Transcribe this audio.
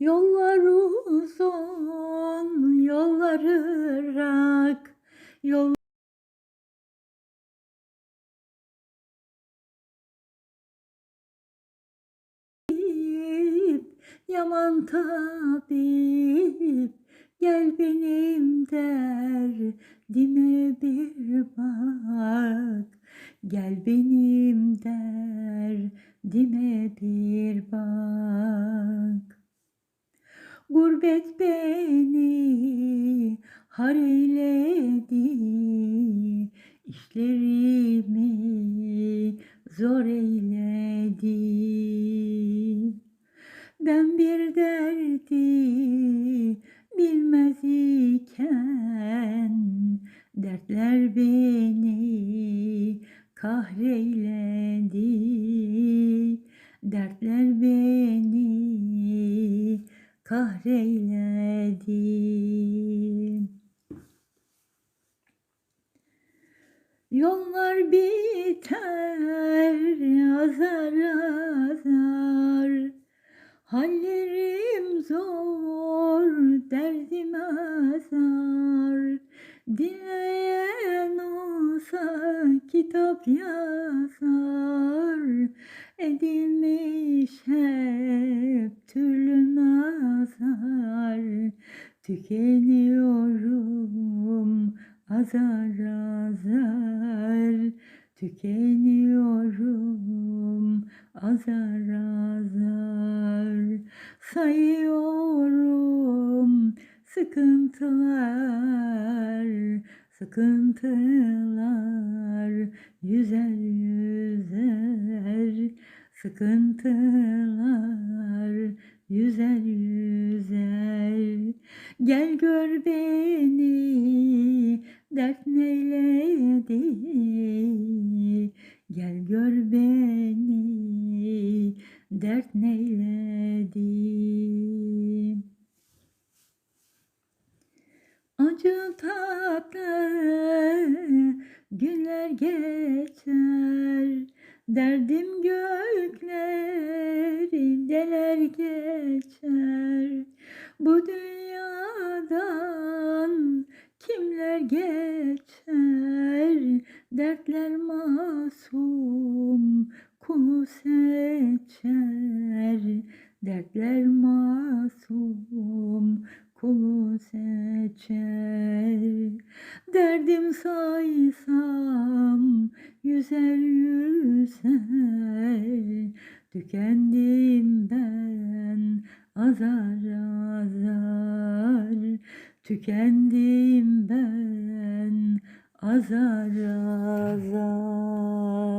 Yollar uzun, yollar ırak, yol Yaman tabip. Gel benim derdime bir bak. Gel benim derdime bir bak Gurbet beni har eyledi. İşlerimi zor eyledi. Ben bir derdi bilmez iken Dertler beni kahreyledi. Dertler beni kahreyledi Yollar biter azar azar Hallerim zor, derdim azar. Dinleyen olsa kitap yazar. Edilmiş Tükeniyorum azar azar. Tükeniyorum azar azar. Sayıyorum sıkıntılar Sıkıntılar yüzer yüzer. Sıkıntılar yüzer yüzer Gel gör beni dert neyledi? Gel gör beni dert neyledi? Acı tatlı günler geçer. Derdim gökleri deler geçer. Bu dünyadan kimler geçer. Dertler masum kulu seçer. Dertler masum kulu seçer. Derdim saysam yüzer yüzer. Tükendim ben azar azar Tükendim ben azar azar